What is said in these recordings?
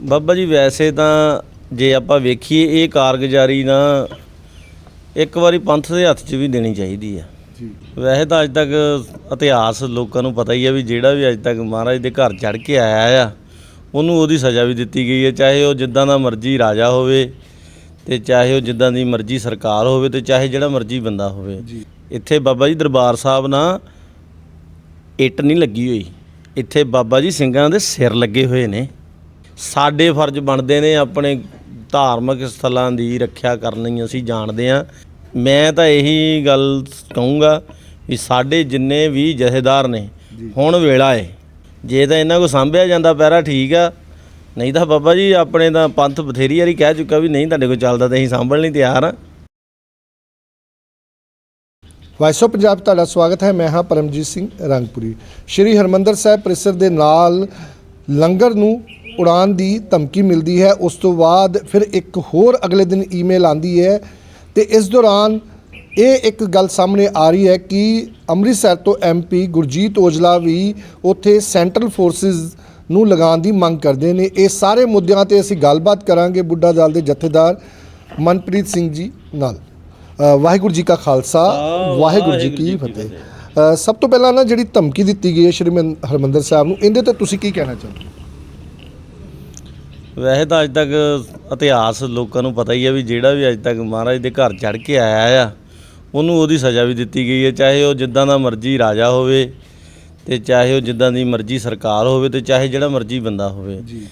ਬਾਬਾ ਜੀ ਵੈਸੇ ਤਾਂ ਜੇ ਆਪਾਂ ਵੇਖੀਏ ਇਹ ਕਾਰਗੁਜ਼ਾਰੀ ਨਾ ਇੱਕ ਵਾਰੀ ਪੰਥ ਦੇ ਹੱਥ 'ਚ ਵੀ ਦੇਣੀ ਚਾਹੀਦੀ ਆ। ਜੀ। ਵੈਸੇ ਤਾਂ ਅੱਜ ਤੱਕ ਇਤਿਹਾਸ ਲੋਕਾਂ ਨੂੰ ਪਤਾ ਹੀ ਆ ਵੀ ਜਿਹੜਾ ਵੀ ਅੱਜ ਤੱਕ ਮਹਾਰਾਜ ਦੇ ਘਰ ਚੜ ਕੇ ਆਇਆ ਆ ਉਹਨੂੰ ਉਹਦੀ ਸਜ਼ਾ ਵੀ ਦਿੱਤੀ ਗਈ ਹੈ ਚਾਹੇ ਉਹ ਜਿੱਦਾਂ ਦਾ ਮਰਜ਼ੀ ਰਾਜਾ ਹੋਵੇ ਤੇ ਚਾਹੇ ਉਹ ਜਿੱਦਾਂ ਦੀ ਮਰਜ਼ੀ ਸਰਕਾਰ ਹੋਵੇ ਤੇ ਚਾਹੇ ਜਿਹੜਾ ਮਰਜ਼ੀ ਬੰਦਾ ਹੋਵੇ। ਜੀ। ਇੱਥੇ ਬਾਬਾ ਜੀ ਦਰਬਾਰ ਸਾਹਿਬ ਨਾ ਇੱਟ ਨਹੀਂ ਲੱਗੀ ਹੋਈ। ਇੱਥੇ ਬਾਬਾ ਜੀ ਸਿੰਘਾਂ ਦੇ ਸਿਰ ਲੱਗੇ ਹੋਏ ਨੇ। ਸਾਡੇ ਫਰਜ਼ ਬਣਦੇ ਨੇ ਆਪਣੇ ਧਾਰਮਿਕ ਸਥਲਾਂ ਦੀ ਰੱਖਿਆ ਕਰਨੀ ਅਸੀਂ ਜਾਣਦੇ ਆ ਮੈਂ ਤਾਂ ਇਹੀ ਗੱਲ ਕਹੂੰਗਾ ਵੀ ਸਾਡੇ ਜਿੰਨੇ ਵੀ ਜਥੇਦਾਰ ਨੇ ਹੁਣ ਵੇਲਾ ਏ। ਜੇ ਤਾਂ ਇਹਨਾਂ ਕੋ ਸੰਭਿਆ ਜਾਂਦਾ ਪੈਰਾ ਠੀਕ ਆ। ਨਹੀਂ ਤਾਂ ਬਾਬਾ ਜੀ ਆਪਣੇ ਤਾਂ ਪੰਥ ਬਥੇਰੀ ਵਾਰੀ ਕਹਿ ਚੁੱਕਾ ਵੀ ਨਹੀਂ ਤੁਹਾਡੇ ਕੋਲ ਚੱਲਦਾ ਤਾਂ ਅਸੀਂ ਸੰਭਲ ਨਹੀਂ ਤਿਆਰ ਆ। ਵਾਇਸ ਆਫ ਪੰਜਾਬ ਤੁਹਾਡਾ ਸਵਾਗਤ ਹੈ। ਮੈਂ ਹਾਂ ਪਰਮਜੀਤ ਸਿੰਘ ਰੰਗਪੁਰੀ। ਸ਼੍ਰੀ ਹਰਮੰਦਰ ਸਾਹਿਬ ਪਰਿਸਰ ਦੇ ਨਾਲ ਲੰਗਰ ਨੂੰ ਉਡਾਨ ਦੀ ਧਮਕੀ ਮਿਲਦੀ ਹੈ ਉਸ ਤੋਂ ਬਾਅਦ ਫਿਰ ਇੱਕ ਹੋਰ ਅਗਲੇ ਦਿਨ ਈਮੇਲ ਆਂਦੀ ਹੈ ਤੇ ਇਸ ਦੌਰਾਨ ਇਹ ਇੱਕ ਗੱਲ ਸਾਹਮਣੇ ਆ ਰਹੀ ਹੈ ਕਿ ਅੰਮ੍ਰਿਤਸਰ ਤੋਂ ਐਮਪੀ ਗੁਰਜੀਤ ਔਜਲਾ ਵੀ ਉੱਥੇ ਸੈਂਟਰਲ ਫੋਰਸਿਸ ਨੂੰ ਲਗਾਉਣ ਦੀ ਮੰਗ ਕਰਦੇ ਨੇ। ਇਹ ਸਾਰੇ ਮੁੱਦਿਆਂ ਤੇ ਅਸੀਂ ਗੱਲਬਾਤ ਕਰਾਂਗੇ ਬੁੱਢਾ ਦਲ ਦੇ ਜਥੇਦਾਰ ਮਨਪ੍ਰੀਤ ਸਿੰਘ ਜੀ ਨਾਲ। ਵਾਹਿਗੁਰੂ ਜੀ ਕਾ ਖਾਲਸਾ ਵਾਹਿਗੁਰੂ ਜੀ ਕੀ ਫਤਿਹ। ਸਭ ਤੋਂ ਪਹਿਲਾਂ ਨਾ ਜਿਹੜੀ ਧਮਕੀ ਦਿੱਤੀ ਗਈ ਹੈ ਸ਼੍ਰੀ ਹਰਿਮੰਦਰ ਸਾਹਿਬ ਨੂੰ ਇਹਦੇ ਤੇ ਤੁਸੀਂ ਕੀ ਕਹਿਣਾ ਚਾਹੁੰਦੇ ਹੋ ਵੈਸੇ ਤਾਂ ਅੱਜ ਤੱਕ ਇਤਿਹਾਸ ਲੋਕਾਂ ਨੂੰ ਪਤਾ ਹੀ ਆ ਵੀ ਜਿਹੜਾ ਵੀ ਅੱਜ ਤੱਕ ਮਹਾਰਾਜ ਦੇ ਘਰ ਚੜ ਕੇ ਆਇਆ ਆ ਉਹਨੂੰ ਉਹਦੀ ਸਜ਼ਾ ਵੀ ਦਿੱਤੀ ਗਈ ਹੈ ਚਾਹੇ ਉਹ ਜਿੱਦਾਂ ਦਾ ਮਰਜ਼ੀ ਰਾਜਾ ਹੋਵੇ ਤੇ ਚਾਹੇ ਉਹ ਜਿੱਦਾਂ ਦੀ ਮਰਜ਼ੀ ਸਰਕਾਰ ਹੋਵੇ ਤੇ ਚਾਹੇ ਜਿਹੜਾ ਮਰਜ਼ੀ ਬੰਦਾ ਹੋਵੇ। ਜੀ।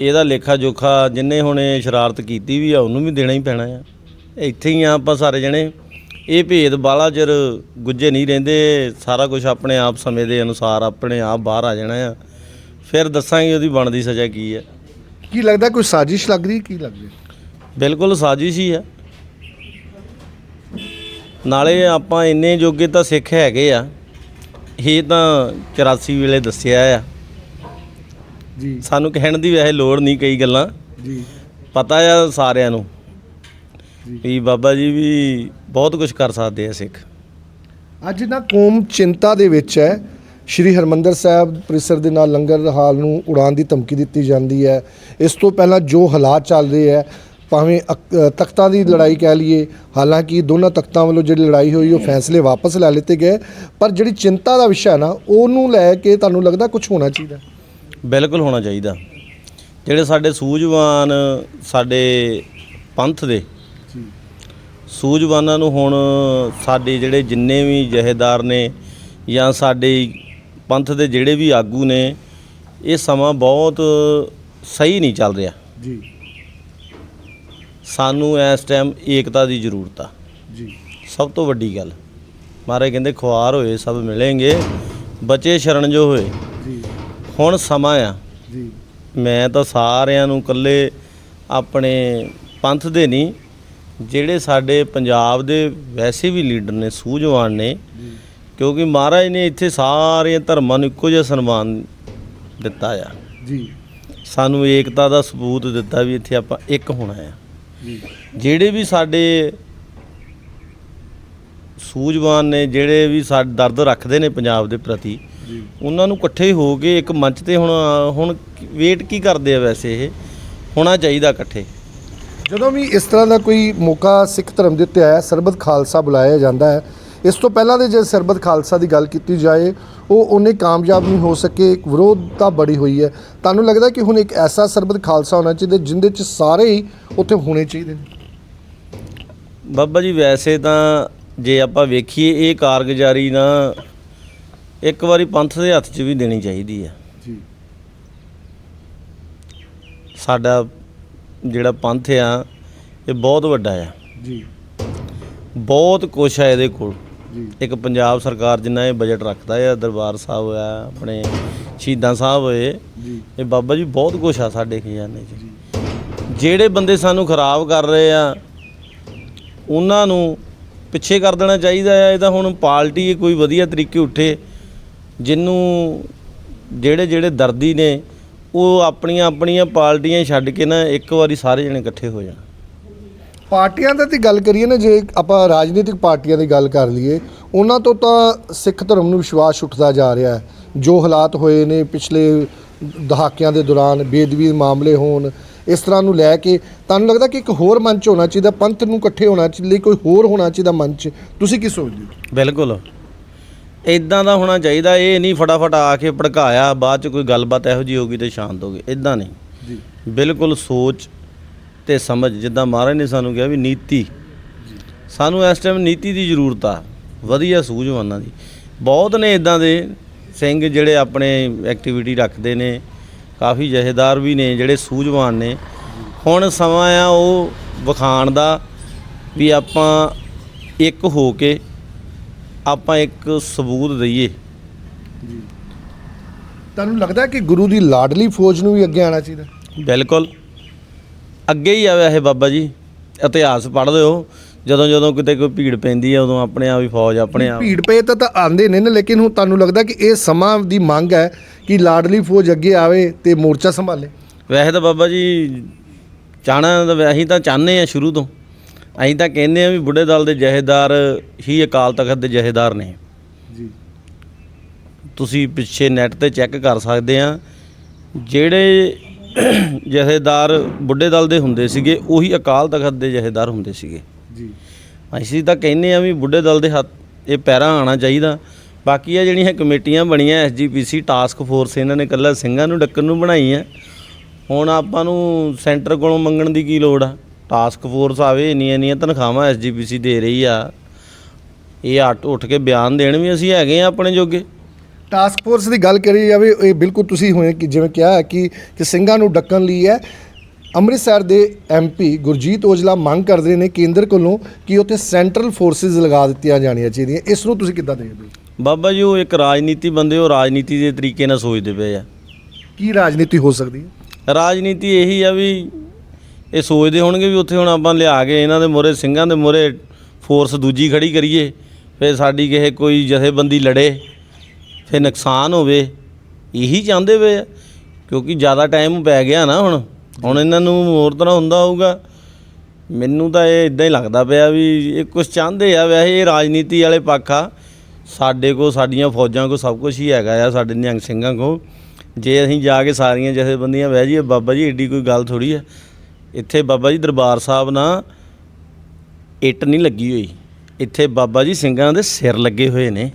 ਇਹਦਾ ਲੇਖਾ ਜੋਖਾ ਜਿੰਨੇ ਹੁਣ ਸ਼ਰਾਰਤ ਕੀਤੀ ਵੀ ਆ ਉਹਨੂੰ ਵੀ ਦੇਣਾ ਹੀ ਪੈਣਾ ਆ। ਇੱਥੇ ਹੀ ਆ ਆਪਾਂ ਸਾਰੇ ਜਣੇ। ਇਹ ਭੇਦ ਬਾਲਾ ਚਿਰ ਗੁੱਜੇ ਨਹੀਂ ਰਹਿੰਦੇ ਸਾਰਾ ਕੁਝ ਆਪਣੇ ਆਪ ਸਮੇਂ ਦੇ ਅਨੁਸਾਰ ਆਪਣੇ ਆਪ ਬਾਹਰ ਆ ਜਾਣਾ ਆ। ਫਿਰ ਦੱਸਾਂਗੇ ਉਹਦੀ ਬਣਦੀ ਸਜ਼ਾ ਕੀ ਹੈ ਕੀ ਲੱਗਦਾ ਕੋਈ ਸਾਜ਼ਿਸ਼ ਲੱਗ ਰਹੀ ਕੀ ਲੱਗ ਰਹੀ? ਬਿਲਕੁਲ ਸਾਜ਼ਿਸ਼ ਹੀ ਆ। ਨਾਲੇ ਆਪਾਂ ਇੰਨੇ ਜੋਗੇ ਤਾਂ ਸਿੱਖ ਹੈਗੇ ਆ। ਇਹ ਤਾਂ 84 ਵੇਲੇ ਦੱਸਿਆ ਆ। ਜੀ। ਸਾਨੂੰ ਕਹਿਣ ਦੀ ਵੈਸੇ ਲੋੜ ਨਹੀਂ ਕਈ ਗੱਲਾਂ। ਜੀ। ਪਤਾ ਆ ਸਾਰਿਆਂ ਨੂੰ ਵੀ ਬਾਬਾ ਜੀ ਵੀ ਬਹੁਤ ਕੁਝ ਕਰ ਸਕਦੇ ਆ ਸਿੱਖ। ਅੱਜ ਨਾ ਕੌਮ ਚਿੰਤਾ ਦੇ ਵਿੱਚ ਹੈ। ਸ਼੍ਰੀ ਹਰਮੰਦਰ ਸਾਹਿਬ ਪਰਿਸਰ ਦੇ ਨਾਲ ਲੰਗਰ ਹਾਲ ਨੂੰ ਉਡਾਨ ਦੀ ਧਮਕੀ ਦਿੱਤੀ ਜਾਂਦੀ ਹੈ। ਇਸ ਤੋਂ ਪਹਿਲਾਂ ਜੋ ਹਾਲਾਤ ਚੱਲ ਰਹੇ ਹੈ ਭਾਵੇਂ ਤਖਤਾਂ ਦੀ ਲੜਾਈ ਕਹਿ ਲਈਏ ਹਾਲਾਂਕਿ ਦੋਨਾਂ ਤਖਤਾਂ ਵੱਲੋਂ ਜਿਹੜੀ ਲੜਾਈ ਹੋਈ ਉਹ ਫੈਸਲੇ ਵਾਪਸ ਲੈ ਲਿੱਤੇ ਗਏ। ਪਰ ਜਿਹੜੀ ਚਿੰਤਾ ਦਾ ਵਿਸ਼ਾ ਨਾ ਉਹਨੂੰ ਲੈ ਕੇ ਤੁਹਾਨੂੰ ਲੱਗਦਾ ਕੁਝ ਹੋਣਾ ਚਾਹੀਦਾ? ਬਿਲਕੁਲ ਹੋਣਾ ਚਾਹੀਦਾ। ਜਿਹੜੇ ਸਾਡੇ ਸੂਝਵਾਨ ਸਾਡੇ ਪੰਥ ਦੇ ਜੀ। ਸੂਝਵਾਨਾਂ ਨੂੰ ਹੁਣ ਸਾਡੇ ਜਿਹੜੇ ਜਿੰਨੇ ਵੀ ਜਹੇਦਾਰ ਨੇ ਜਾਂ ਸਾਡੇ ਪੰਥ ਦੇ ਜਿਹੜੇ ਵੀ ਆਗੂ ਨੇ ਇਹ ਸਮਾਂ ਬਹੁਤ ਸਹੀ ਨਹੀਂ ਚੱਲ ਰਿਹਾ। ਜੀ। ਸਾਨੂੰ ਇਸ ਟਾਈਮ ਏਕਤਾ ਦੀ ਜ਼ਰੂਰਤ ਆ। ਜੀ। ਸਭ ਤੋਂ ਵੱਡੀ ਗੱਲ। ਮਹਾਰਾਜ ਕਹਿੰਦੇ ਖੁਆਰ ਹੋਏ ਸਭ ਮਿਲेंगे ਬਚੇ ਸ਼ਰਨ ਜੋ ਹੋਏ। ਜੀ। ਹੁਣ ਸਮਾਂ ਆ। ਜੀ। ਮੈਂ ਤਾਂ ਸਾਰਿਆਂ ਨੂੰ ਇਕੱਲੇ ਆਪਣੇ ਪੰਥ ਦੇ ਨਹੀਂ ਜਿਹੜੇ ਸਾਡੇ ਪੰਜਾਬ ਦੇ ਵੈਸੇ ਵੀ ਲੀਡਰ ਨੇ ਸੂਝਵਾਨ ਨੇ ਕਿਉਂਕਿ ਮਹਾਰਾਜ ਨੇ ਇੱਥੇ ਸਾਰੇ ਧਰਮਾਂ ਨੂੰ ਇੱਕੋ ਜਿਹਾ ਸਨਮਾਨ ਦਿੱਤਾ ਆ। ਜੀ। ਸਾਨੂੰ ਏਕਤਾ ਦਾ ਸਬੂਤ ਦਿੱਤਾ ਵੀ ਇੱਥੇ ਆਪਾਂ ਇੱਕ ਹੋਣਾ ਆ। ਜੀ। ਜਿਹੜੇ ਵੀ ਸਾਡੇ ਸੂਝਵਾਨ ਨੇ ਜਿਹੜੇ ਵੀ ਸਾਡੇ ਦਰਦ ਰੱਖਦੇ ਨੇ ਪੰਜਾਬ ਦੇ ਪ੍ਰਤੀ ਉਹਨਾਂ ਨੂੰ ਇਕੱਠੇ ਹੋ ਕੇ ਇੱਕ ਮੰਚ ਤੇ ਹੁਣ ਹੁਣ ਵੇਟ ਕੀ ਕਰਦੇ ਆ ਵੈਸੇ ਇਹ? ਹੋਣਾ ਚਾਹੀਦਾ ਇਕੱਠੇ। ਜਦੋਂ ਵੀ ਇਸ ਤਰ੍ਹਾਂ ਦਾ ਕੋਈ ਮੌਕਾ ਸਿੱਖ ਧਰਮ ਦੇ ਉੱਤੇ ਆਇਆ ਸਰਬਤ ਖਾਲਸਾ ਬੁਲਾਇਆ ਜਾਂਦਾ ਹੈ ਇਸ ਤੋਂ ਪਹਿਲਾਂ ਦੇ ਜੇ ਸਰਬਤ ਖਾਲਸਾ ਦੀ ਗੱਲ ਕੀਤੀ ਜਾਏ ਉਹ ਉਹਨੇ ਕਾਮਯਾਬ ਨਹੀਂ ਹੋ ਸਕੇ ਇੱਕ ਵਿਰੋਧਤਾ ਬੜੀ ਹੋਈ ਹੈ। ਤੁਹਾਨੂੰ ਲੱਗਦਾ ਕਿ ਹੁਣ ਇੱਕ ਐਸਾ ਸਰਬਤ ਖਾਲਸਾ ਹੋਣਾ ਚਾਹੀਦਾ ਜਿੰਦੇ ਚ ਸਾਰੇ ਹੀ ਉੱਥੇ ਹੋਣੇ ਚਾਹੀਦੇ ਨੇ? ਬਾਬਾ ਜੀ ਵੈਸੇ ਤਾਂ ਜੇ ਆਪਾਂ ਵੇਖੀਏ ਇਹ ਕਾਰਗੁਜ਼ਾਰੀ ਨਾ ਇੱਕ ਵਾਰੀ ਪੰਥ ਦੇ ਹੱਥ 'ਚ ਵੀ ਦੇਣੀ ਚਾਹੀਦੀ ਆ ਜੀ। ਸਾਡਾ ਜਿਹੜਾ ਪੰਥ ਆ ਇਹ ਬਹੁਤ ਵੱਡਾ ਆ। ਜੀ। ਬਹੁਤ ਕੁਛ ਆ ਇਹਦੇ ਕੋਲ। ਜੀ ਇੱਕ ਪੰਜਾਬ ਸਰਕਾਰ ਜਿੰਨਾ ਇਹ ਬਜਟ ਰੱਖਦਾ ਆ ਦਰਬਾਰ ਸਾਹਿਬ ਆ ਆਪਣੇ ਸ਼ਹੀਦਾਂ ਸਾਹਿਬ ਹੋਏ ਇਹ ਬਾਬਾ ਜੀ ਬਹੁਤ ਕੁਛ ਆ ਸਾਡੇ ਖਜ਼ਾਨੇ 'ਚ। ਜਿਹੜੇ ਬੰਦੇ ਸਾਨੂੰ ਖਰਾਬ ਕਰ ਰਹੇ ਆ ਉਹਨਾਂ ਨੂੰ ਪਿੱਛੇ ਕਰ ਦੇਣਾ ਚਾਹੀਦਾ ਆ। ਇਹ ਤਾਂ ਹੁਣ ਪਾਰਟੀ ਕੋਈ ਵਧੀਆ ਤਰੀਕੇ ਉੱਠੇ ਜਿਹਨੂੰ ਜਿਹੜੇ ਜਿਹੜੇ ਦਰਦੀ ਨੇ ਉਹ ਆਪਣੀਆਂ ਆਪਣੀਆਂ ਪਾਰਟੀਆਂ ਛੱਡ ਕੇ ਨਾ ਇੱਕ ਵਾਰੀ ਸਾਰੇ ਜਣੇ ਇਕੱਠੇ ਹੋ ਜਾਣ। ਪਾਰਟੀਆਂ ਦਾ ਤੇ ਗੱਲ ਕਰੀਏ ਨਾ ਜੇ ਆਪਾਂ ਰਾਜਨੀਤਿਕ ਪਾਰਟੀਆਂ ਦੀ ਗੱਲ ਕਰ ਲਈਏ ਉਹਨਾਂ ਤੋਂ ਤਾਂ ਸਿੱਖ ਧਰਮ ਨੂੰ ਵਿਸ਼ਵਾਸ ਉੱਠਦਾ ਜਾ ਰਿਹਾ ਹੈ। ਜੋ ਹਾਲਾਤ ਹੋਏ ਨੇ ਪਿਛਲੇ ਦਹਾਕਿਆਂ ਦੇ ਦੌਰਾਨ ਬੇਦਬੀ ਮਾਮਲੇ ਹੋਣ ਇਸ ਤਰ੍ਹਾਂ ਨੂੰ ਲੈ ਕੇ ਤੁਹਾਨੂੰ ਲੱਗਦਾ ਕਿ ਇੱਕ ਹੋਰ ਮੰਚ ਹੋਣਾ ਚਾਹੀਦਾ ਪੰਥ ਨੂੰ ਇਕੱਠੇ ਹੋਣਾ ਚਾਹੀਦਾ ਲਈ ਕੋਈ ਹੋਰ ਹੋਣਾ ਚਾਹੀਦਾ ਮੰਚ? ਤੁਸੀਂ ਕੀ ਸੋਚਦੇ ਹੋ? ਬਿਲਕੁਲ। ਇਦਾਂ ਦਾ ਹੋਣਾ ਚਾਹੀਦਾ ਇਹ ਨਹੀਂ ਫਟਾਫਟ ਆ ਕੇ ਭੜਕਾਇਆ ਬਾਅਦ ਚ ਕੋਈ ਗੱਲਬਾਤ ਇਹੋ ਜੀ ਹੋਗੀ ਤੇ ਸ਼ਾਂਤ ਹੋ ਗਏ। ਇਦਾਂ ਨਹੀਂ। ਜੀ। ਬਿਲਕੁਲ ਸੋਚ ਤੇ ਸਮਝ ਜਿੱਦਾਂ ਮਹਾਰਾਜ ਨੇ ਸਾਨੂੰ ਕਿਹਾ ਵੀ ਨੀਤੀ। ਸਾਨੂੰ ਇਸ ਟਾਈਮ ਨੀਤੀ ਦੀ ਜ਼ਰੂਰਤ ਆ। ਵਧੀਆ ਸੂਝਵਾਨਾਂ ਦੀ। ਬਹੁਤ ਨੇ ਇਦਾਂ ਦੇ ਸਿੰਘ ਜਿਹੜੇ ਆਪਣੇ ਐਕਟੀਵਿਟੀ ਰੱਖਦੇ ਨੇ। ਕਾਫੀ ਜਹੇਦਾਰ ਵੀ ਨੇ ਜਿਹੜੇ ਸੂਝਵਾਨ ਨੇ। ਹੁਣ ਸਮਾਂ ਆ ਉਹ ਵਿਖਾਣ ਦਾ ਵੀ ਆਪਾਂ ਇੱਕ ਹੋ ਕੇ ਆਪਾਂ ਇੱਕ ਸਬੂਤ ਦਈਏ। ਤੁਹਾਨੂੰ ਲੱਗਦਾ ਕਿ ਗੁਰੂ ਦੀ ਲਾਡਲੀ ਫੌਜ ਨੂੰ ਵੀ ਅੱਗੇ ਆਉਣਾ ਚਾਹੀਦਾ? ਬਿਲਕੁਲ। ਅੱਗੇ ਹੀ ਆਇਆ ਇਹ ਬਾਬਾ ਜੀ ਇਤਿਹਾਸ ਪੜ੍ਹਦੇ ਹੋ ਜਦੋਂ ਜਦੋਂ ਕਿਤੇ ਕੋਈ ਭੀੜ ਪੈਂਦੀ ਹੈ ਉਦੋਂ ਆਪਣੇ ਆਪ ਹੀ ਫੌਜ ਆਪਣੇ ਆਪ। ਭੀੜ ਪਏ ਤਾਂ ਤਾਂ ਆਂਦੇ ਨੇ ਨਾ ਲੇਕਿਨ ਹੁਣ ਤੁਹਾਨੂੰ ਲੱਗਦਾ ਕਿ ਇਹ ਸਮਾਂ ਦੀ ਮੰਗ ਹੈ ਕਿ ਲਾਡਲੀ ਫੌਜ ਅੱਗੇ ਆਵੇ ਤੇ ਮੋਰਚਾ ਸੰਭਾਲੇ? ਵੈਸੇ ਤਾਂ ਬਾਬਾ ਜੀ ਚਾਹਣਾ ਤਾਂ ਅਸੀਂ ਤਾਂ ਚਾਹੁੰਦੇ ਆ ਸ਼ੁਰੂ ਤੋਂ। ਅਸੀਂ ਤਾਂ ਕਹਿੰਦੇ ਆ ਵੀ ਬੁੱਢੇ ਦਲ ਦੇ ਜਹੇਦਾਰ ਹੀ ਅਕਾਲ ਤਖਤ ਦੇ ਜਹੇਦਾਰ ਨੇ। ਜੀ। ਤੁਸੀਂ ਪਿੱਛੇ ਨੈਟ ਤੇ ਚੈੱਕ ਕਰ ਸਕਦੇ ਆ ਜਿਹੜੇ ਜਹੇਦਾਰ ਬੁੱਢੇ ਦਲ ਦੇ ਹੁੰਦੇ ਸੀਗੇ ਉਹੀ ਅਕਾਲ ਤਖਤ ਦੇ ਜਹੇਦਾਰ ਹੁੰਦੇ ਸੀਗੇ। ਜੀ। ਅਸੀਂ ਤਾਂ ਕਹਿੰਦੇ ਆ ਵੀ ਬੁੱਢੇ ਦਲ ਦੇ ਹੱਥ ਇਹ ਪੈਰਾਂ ਆਣਾ ਚਾਹੀਦਾ। ਬਾਕੀ ਆ ਜਿਹੜੀਆਂ ਕਮੇਟੀਆਂ ਬਣੀਆਂ ਐਸਜੀਪੀਸੀ ਟਾਸਕ ਫੋਰਸ ਇਹਨਾਂ ਨੇ ਕੱਲਾ ਸਿੰਘਾਂ ਨੂੰ ਡੱਕਣ ਨੂੰ ਬਣਾਈ ਆ। ਹੁਣ ਆਪਾਂ ਨੂੰ ਸੈਂਟਰ ਕੋਲੋਂ ਮੰਗਣ ਦੀ ਕੀ ਲੋੜ ਆ? ਟਾਸਕ ਫੋਰਸ ਆਵੇ ਇੰਨੀਆਂ ਇੰਨੀਆਂ ਤਨਖਾਹਾਂ ਐਸਜੀਪੀਸੀ ਦੇ ਰਹੀ ਆ। ਇਹ ਉੱਠ ਕੇ ਬਿਆਨ ਦੇਣ ਵੀ ਅਸੀਂ ਹੈਗੇ ਆ ਆਪਣੇ ਜੋਗੇ। ਟਾਸਕ ਫੋਰਸ ਦੀ ਗੱਲ ਕਰੀ ਜਾਵੇ ਇਹ ਬਿਲਕੁਲ ਤੁਸੀਂ ਹੋਏ ਕਿ ਜਿਵੇਂ ਕਿਹਾ ਹੈ ਕਿ ਕਿ ਸਿੰਘਾਂ ਨੂੰ ਡੱਕਣ ਲਈ ਹੈ। ਅੰਮ੍ਰਿਤਸਰ ਦੇ ਐਮਪੀ ਗੁਰਜੀਤ ਔਜਲਾ ਮੰਗ ਕਰਦੇ ਨੇ ਕੇਂਦਰ ਕੋਲੋਂ ਕਿ ਉੱਥੇ ਸੈਂਟਰਲ ਫੋਰਸਿਸ ਲਗਾ ਦਿੱਤੀਆਂ ਜਾਣੀਆਂ ਚਾਹੀਦੀਆਂ। ਇਸ ਨੂੰ ਤੁਸੀਂ ਕਿੱਦਾਂ ਦੇਖਦੇ ਹੋ? ਬਾਬਾ ਜੀ ਉਹ ਇੱਕ ਰਾਜਨੀਤੀ ਬੰਦੇ ਉਹ ਰਾਜਨੀਤੀ ਦੇ ਤਰੀਕੇ ਨਾਲ ਸੋਚਦੇ ਪਏ ਆ। ਕੀ ਰਾਜਨੀਤੀ ਹੋ ਸਕਦੀ ਹੈ? ਰਾਜਨੀਤੀ ਇਹੀ ਆ ਵੀ ਇਹ ਸੋਚਦੇ ਹੋਣਗੇ ਵੀ ਉੱਥੇ ਹੁਣ ਆਪਾਂ ਲਿਆ ਕੇ ਇਹਨਾਂ ਦੇ ਮੋਰੇ ਸਿੰਘਾਂ ਦੇ ਮੋਰੇ ਫੋਰਸ ਦੂਜੀ ਖੜੀ ਕਰੀਏ ਫਿਰ ਸਾਡੀ ਕਿਸੇ ਕੋਈ ਜਥੇਬੰਦੀ ਲੜੇ। ਫਿਰ ਨੁਕਸਾਨ ਹੋਵੇ, ਇਹੀ ਚਾਹੁੰਦੇ ਪਏ ਆ? ਕਿਉਂਕਿ ਜ਼ਿਆਦਾ ਟਾਈਮ ਪੈ ਗਿਆ ਨਾ ਹੁਣ। ਹੁਣ ਇਹਨਾਂ ਨੂੰ ਹੋਰ ਤਰ੍ਹਾਂ ਹੁੰਦਾ ਹੋਊਗਾ। ਮੈਨੂੰ ਤਾਂ ਇਹ ਇਦਾਂ ਹੀ ਲੱਗਦਾ ਪਿਆ ਵੀ ਇਹ ਕੁਝ ਚਾਹੁੰਦੇ ਆ। ਵੈਸੇ ਇਹ ਰਾਜਨੀਤੀ ਵਾਲੇ ਪੱਖ ਆ। ਸਾਡੇ ਕੋ ਸਾਡੀਆਂ ਫੌਜਾਂ ਕੋ ਸਭ ਕੁਝ ਹੀ ਹੈਗਾ ਆ, ਸਾਡੇ ਨਿਹੰਗ ਸਿੰਘਾਂ ਕੋ ਜੇ ਅਸੀਂ ਜਾ ਕੇ ਸਾਰੀਆਂ ਜਥੇਬੰਦੀਆਂ ਬਹਿ ਜਾਈਏ ਬਾਬਾ ਜੀ ਏਡੀ ਕੋਈ ਗੱਲ ਥੋੜੀ ਆ। ਇੱਥੇ ਬਾਬਾ ਜੀ ਦਰਬਾਰ ਸਾਹਿਬ ਨਾ ਇੱਟ ਨਹੀਂ ਲੱਗੀ ਹੋਈ। ਇੱਥੇ ਬਾਬਾ ਜੀ ਸਿੰਘਾਂ ਦੇ ਸਿਰ ਲੱਗੇ ਹੋਏ ਨੇ।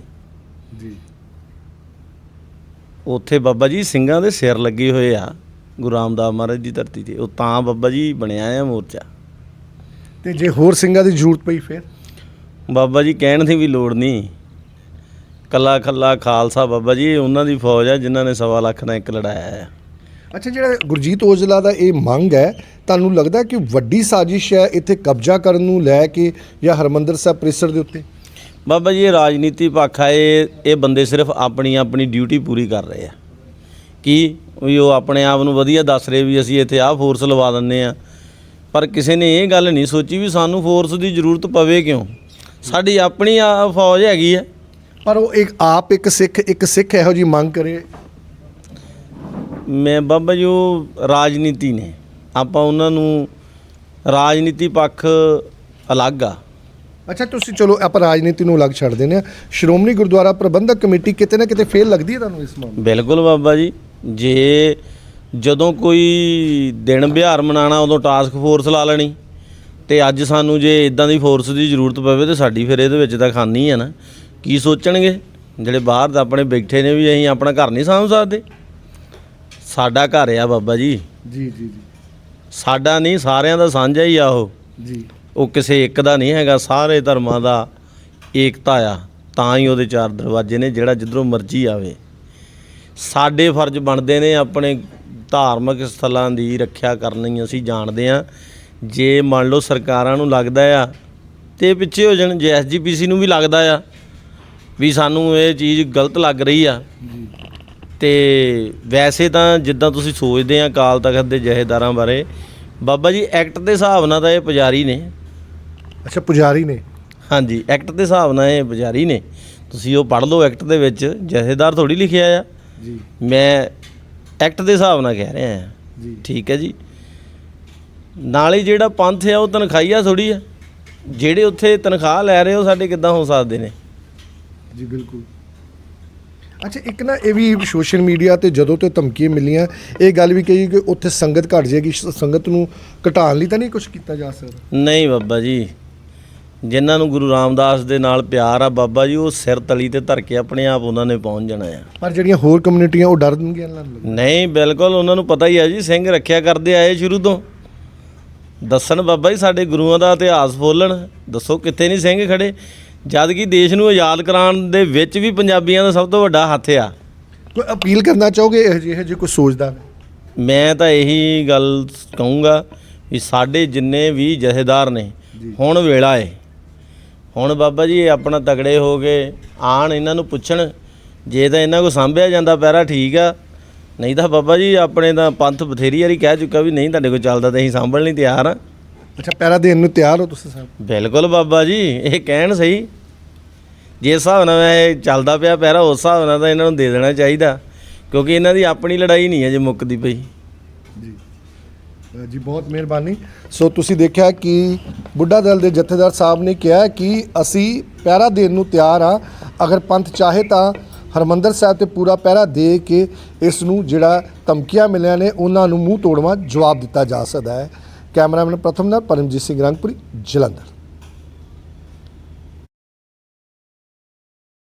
ਉੱਥੇ ਬਾਬਾ ਜੀ ਸਿੰਘਾਂ ਦੇ ਸਿਰ ਲੱਗੇ ਹੋਏ ਆ ਗੁਰੂ ਰਾਮਦਾਸ ਮਹਾਰਾਜ ਦੀ ਧਰਤੀ ਤੇ। ਉਹ ਤਾਂ ਬਾਬਾ ਜੀ ਬਣਿਆ ਆ ਮੋਰਚਾ। ਤੇ ਜੇ ਹੋਰ ਸਿੰਘਾਂ ਦੀ ਜ਼ਰੂਰਤ ਪਈ ਫਿਰ? ਬਾਬਾ ਜੀ ਕਹਿਣ ਦੀ ਵੀ ਲੋੜ ਨਹੀਂ। ਕੱਲਾ ਕੱਲਾ ਖਾਲਸਾ ਬਾਬਾ ਜੀ ਉਹਨਾਂ ਦੀ ਫੌਜ ਆ ਜਿਨ੍ਹਾਂ ਨੇ ਸਵਾ ਲੱਖ ਨਾਲ ਇੱਕ ਲੜਾਇਆ ਆ। ਅੱਛਾ ਜਿਹੜਾ ਗੁਰਜੀਤ ਔਜਲਾ ਦਾ ਇਹ ਮੰਗ ਹੈ ਤੁਹਾਨੂੰ ਲੱਗਦਾ ਕਿ ਵੱਡੀ ਸਾਜ਼ਿਸ਼ ਹੈ ਇੱਥੇ ਕਬਜ਼ਾ ਕਰਨ ਨੂੰ ਲੈ ਕੇ ਜਾਂ ਹਰਮੰਦਰ ਸਾਹਿਬ ਪ੍ਰੀਸਰ ਦੇ ਉੱਤੇ? ਬਾਬਾ ਜੀ ਇਹ ਰਾਜਨੀਤੀ ਪੱਖ ਆ ਇਹ ਇਹ ਬੰਦੇ ਸਿਰਫ ਆਪਣੀ ਆਪਣੀ ਡਿਊਟੀ ਪੂਰੀ ਕਰ ਰਹੇ ਆ। ਕੀ ਵੀ ਉਹ ਆਪਣੇ ਆਪ ਨੂੰ ਵਧੀਆ ਦੱਸ ਰਹੇ ਵੀ ਅਸੀਂ ਇੱਥੇ ਆਹ ਫੋਰਸ ਲਵਾ ਦਿੰਨੇ ਆ? ਪਰ ਕਿਸੇ ਨੇ ਇਹ ਗੱਲ ਨਹੀਂ ਸੋਚੀ ਵੀ ਸਾਨੂੰ ਫੋਰਸ ਦੀ ਜ਼ਰੂਰਤ ਪਵੇ ਕਿਉਂ? ਸਾਡੀ ਆਪਣੀ ਆ ਫੌਜ ਹੈਗੀ ਆ। ਪਰ ਉਹ ਇੱਕ ਆਪ ਇੱਕ ਸਿੱਖ ਇੱਕ ਸਿੱਖ ਇਹੋ ਜੀ ਮੰਗ ਕਰੇ। ਮੈਂ ਬਾਬਾ ਜੀ ਉਹ ਰਾਜਨੀਤੀ ਨੇ। ਆਪਾਂ ਉਹਨਾਂ ਨੂੰ ਰਾਜਨੀਤੀ ਪੱਖ ਅਲੱਗ ਆ। ਅੱਛਾ ਤੁਸੀਂ ਚਲੋ ਆਪਾਂ ਰਾਜਨੀਤੀ ਨੂੰ ਅਲੱਗ ਛੱਡ ਦਿੰਦੇ ਆ ਸ਼੍ਰੋਮਣੀ ਗੁਰਦੁਆਰਾ ਪ੍ਰਬੰਧਕ ਕਮੇਟੀ ਕਿਤੇ ਨਾ ਕਿਤੇ ਫੇਲ ਲੱਗਦੀ ਹੈ ਤੁਹਾਨੂੰ ਇਸ ਮਾਮਲੇ ਬਿਲਕੁਲ ਬਾਬਾ ਜੀ। ਜੇ ਜਦੋਂ ਕੋਈ ਦਿਨ ਬਿਹਾਰ ਮਨਾਣਾ ਉਦੋਂ ਟਾਸਕ ਫੋਰਸ ਲਾ ਲੈਣੀ। ਤੇ ਅੱਜ ਸਾਨੂੰ ਜੇ ਇਦਾਂ ਦੀ ਫੋਰਸ ਦੀ ਜ਼ਰੂਰਤ ਪਵੇ ਤੇ ਸਾਡੀ ਫਿਰ ਇਹਦੇ ਵਿੱਚ ਤਾਂ ਖਾਨੀ ਆ ਨਾ। ਕੀ ਸੋਚਣਗੇ? ਜਿਹੜੇ ਬਾਹਰ ਦਾ ਆਪਣੇ ਬੈਠੇ ਨੇ ਵੀ ਅਸੀਂ ਆਪਣਾ ਘਰ ਨਹੀਂ ਸਾਂਭ ਸਕਦੇ। ਸਾਡਾ ਘਰ ਆ ਬਾਬਾ ਜੀ ਜੀ ਜੀ। ਸਾਡਾ ਨਹੀਂ ਸਾਰਿਆਂ ਦਾ ਸਾਂਝਾ ਹੀ ਆ ਉਹ। ਜੀ। ਉਹ ਕਿਸੇ ਇੱਕ ਦਾ ਨਹੀਂ ਹੈਗਾ, ਸਾਰੇ ਧਰਮਾਂ ਦਾ ਏਕਤਾ ਆ। ਤਾਂ ਹੀ ਉਹਦੇ ਚਾਰ ਦਰਵਾਜ਼ੇ ਨੇ, ਜਿਹੜਾ ਜਿੱਧਰੋਂ ਮਰਜ਼ੀ ਆਵੇ। ਸਾਡੇ ਫਰਜ਼ ਬਣਦੇ ਨੇ ਆਪਣੇ ਧਾਰਮਿਕ ਸਥਲਾਂ ਦੀ ਰੱਖਿਆ ਕਰਨੀ, ਅਸੀਂ ਜਾਣਦੇ ਆ ਜੇ ਮੰਨ ਲਓ ਸਰਕਾਰਾਂ ਨੂੰ ਲੱਗਦਾ ਆ, ਤੇ ਇਹ ਪਿੱਛੇ ਹੋ ਜਾਣ, ਜੇ ਐਸਜੀਪੀਸੀ ਨੂੰ ਵੀ ਲੱਗਦਾ ਆ, ਵੀ ਸਾਨੂੰ ਇਹ ਚੀਜ਼ ਗਲਤ ਲੱਗ ਰਹੀ ਆ। ਤੇ ਵੈਸੇ ਤਾਂ ਜਿੱਦਾਂ ਤੁਸੀਂ ਸੋਚਦੇ ਆ ਕਾਲ ਤਖਤ ਦੇ ਜਹੇਦਾਰਾਂ ਬਾਰੇ, ਬਾਬਾ ਜੀ ਐਕਟ ਦੇ ਹਿਸਾਬ ਨਾਲ ਤਾਂ ਇਹ ਪੁਜਾਰੀ ਨੇ। ਅੱਛਾ ਪੁਜਾਰੀ ਨੇ? ਹਾਂਜੀ ਐਕਟ ਦੇ ਹਿਸਾਬ ਨਾਲ ਇਹ ਪੁਜਾਰੀ ਨੇ। ਤੁਸੀਂ ਉਹ ਪੜ੍ਹ ਲਓ ਐਕਟ ਦੇ ਵਿੱਚ ਜਥੇਦਾਰ ਥੋੜੀ ਲਿਖਿਆ ਆ। ਜੀ। ਮੈਂ ਐਕਟ ਦੇ ਹਿਸਾਬ ਨਾਲ ਕਹਿ ਰਿਹਾ ਆ ਜੀ। ਠੀਕ ਹੈ ਜੀ। ਨਾਲ ਹੀ ਜਿਹੜਾ ਪੰਥ ਆ ਉਹ ਤਨਖਾਹੀਆ ਥੋੜੀ ਆ। ਜਿਹੜੇ ਉੱਥੇ ਤਨਖਾਹ ਲੈ ਰਹੇ ਉਹ ਸਾਡੇ ਕਿੱਦਾਂ ਹੋ ਸਕਦੇ ਨੇ? ਜੀ ਬਿਲਕੁਲ। ਅੱਛਾ ਇੱਕ ਨਾ ਇਹ ਵੀ ਸੋਸ਼ਲ ਮੀਡੀਆ ਤੇ ਜਦੋਂ ਤੋਂ ਧਮਕੀਆਂ ਮਿਲੀਆਂ ਇਹ ਗੱਲ ਵੀ ਕਹੀ ਕਿ ਉੱਥੇ ਸੰਗਤ ਘਟ ਜਾਏਗੀ ਸੰਗਤ ਨੂੰ ਘਟਾਉਣ ਲਈ ਤਾਂ ਨਹੀਂ ਕੁਝ ਕੀਤਾ ਜਾ ਸਕਦਾ? ਨਹੀਂ ਬਾਬਾ ਜੀ। ਜਿਨ੍ਹਾਂ ਨੂੰ ਗੁਰੂ ਰਾਮਦਾਸ ਦੇ ਨਾਲ ਪਿਆਰ ਆ ਬਾਬਾ ਜੀ ਉਹ ਸਿਰ ਤਲੀ ਤੇ ਧਰ ਕੇ ਆਪਣੇ ਆਪ ਉਹਨਾਂ ਨੇ ਪਹੁੰਚ ਜਾਣਾ ਆ। ਪਰ ਜਿਹੜੀਆਂ ਹੋਰ ਕਮਿਊਨਿਟੀਆਂ ਉਹ ਡਰਨਗੀਆਂ ਨਹੀਂ ਬਿਲਕੁਲ ਉਹਨਾਂ ਨੂੰ ਪਤਾ ਹੀ ਆ ਜੀ ਸਿੰਘ ਰੱਖਿਆ ਕਰਦੇ ਆਏ ਸ਼ੁਰੂ ਤੋਂ। ਦੱਸਣ ਬਾਬਾ ਜੀ ਸਾਡੇ ਗੁਰੂਆਂ ਦਾ ਇਤਿਹਾਸ ਬੋਲਣ ਦੱਸੋ ਕਿੱਥੇ ਨਹੀਂ ਸਿੰਘ ਖੜੇ? ਜਦ ਕਿ ਦੇਸ਼ ਨੂੰ ਆਜ਼ਾਦ ਕਰਾਉਣ ਦੇ ਵਿੱਚ ਵੀ ਪੰਜਾਬੀਆਂ ਦਾ ਸਭ ਤੋਂ ਵੱਡਾ ਹੱਥ ਆ। ਕੋਈ ਅਪੀਲ ਕਰਨਾ ਚਾਹੋਗੇ ਇਹ ਜਿਹੇ ਜੇ ਕੋਈ ਸੋਚਦਾ? ਮੈਂ ਤਾਂ ਇਹੀ ਗੱਲ ਕਹੂੰਗਾ ਵੀ ਸਾਡੇ ਜਿੰਨੇ ਵੀ ਜਥੇਦਾਰ ਨੇ ਹੁਣ ਵੇਲਾ ਏ। ਹੁਣ ਬਾਬਾ ਜੀ ਇਹ ਆਪਣਾ ਤਗੜੇ ਹੋ ਕੇ ਆਣ ਇਹਨਾਂ ਨੂੰ ਪੁੱਛਣ ਜੇ ਤਾਂ ਇਹਨਾਂ ਕੋ ਸਾਂਭਿਆ ਜਾਂਦਾ ਪੈਰਾ ਠੀਕ ਆ ਨਹੀਂ ਤਾਂ ਬਾਬਾ ਜੀ ਆਪਣੇ ਤਾਂ ਪੰਥ ਬਥੇਰੀ ਵਾਰੀ ਕਹਿ ਚੁੱਕਾ ਵੀ ਨਹੀਂ ਤੁਹਾਡੇ ਕੋਲ ਚੱਲਦਾ ਤਾਂ ਅਸੀਂ ਸਾਂਭਣ ਲਈ ਤਿਆਰ ਆ। ਅੱਛਾ ਪੈਰਾ ਦੇਣ ਨੂੰ ਤਿਆਰ ਹੋ ਤੁਸੀਂ ਸਾਹਿਬ ਬਿਲਕੁਲ ਬਾਬਾ ਜੀ ਇਹ ਕਹਿਣ ਸਹੀ। ਜੇ ਹਿਸਾਬ ਨਾਲ ਇਹ ਚੱਲਦਾ ਪਿਆ ਪੈਰਾ ਉਸ ਹਿਸਾਬ ਨਾਲ ਤਾਂ ਇਹਨਾਂ ਨੂੰ ਦੇ ਦੇਣਾ ਚਾਹੀਦਾ ਕਿਉਂਕਿ ਇਹਨਾਂ ਦੀ ਆਪਣੀ ਲੜਾਈ ਨਹੀਂ ਹੈ ਜੇ ਮੁੱਕਦੀ ਪਈ। ਜੀ ਬਹੁਤ ਮਿਹਰਬਾਨੀ। ਸੋ ਤੁਸੀਂ ਦੇਖਿਆ ਕਿ ਬੁੱਢਾ ਦਲ ਦੇ ਜਥੇਦਾਰ ਸਾਹਿਬ ਨੇ ਕਿਹਾ ਕਿ ਅਸੀਂ ਪਹਿਰਾ ਦੇਣ ਨੂੰ ਤਿਆਰ ਆ ਅਗਰ ਪੰਥ ਚਾਹੇ ਤਾਂ ਹਰਮੰਦਰ ਸਾਹਿਬ ਤੇ ਪੂਰਾ ਪਹਿਰਾ ਦੇ ਕੇ ਇਸ ਨੂੰ ਜਿਹੜਾ ਧਮਕੀਆਂ ਮਿਲੀਆਂ ਨੇ, ਉਹਨਾਂ ਨੂੰ ਮੂੰਹ ਤੋੜਵਾ ਜਵਾਬ ਦਿੱਤਾ ਜਾ ਸਕਦਾ ਹੈ। ਕੈਮਰਾਮੈਨ ਪ੍ਰਥਮ ਨਾਲ ਪਰਮਜੀਤ ਸਿੰਘ ਰੰਗਪੁਰੀ, ਜਲੰਧਰ।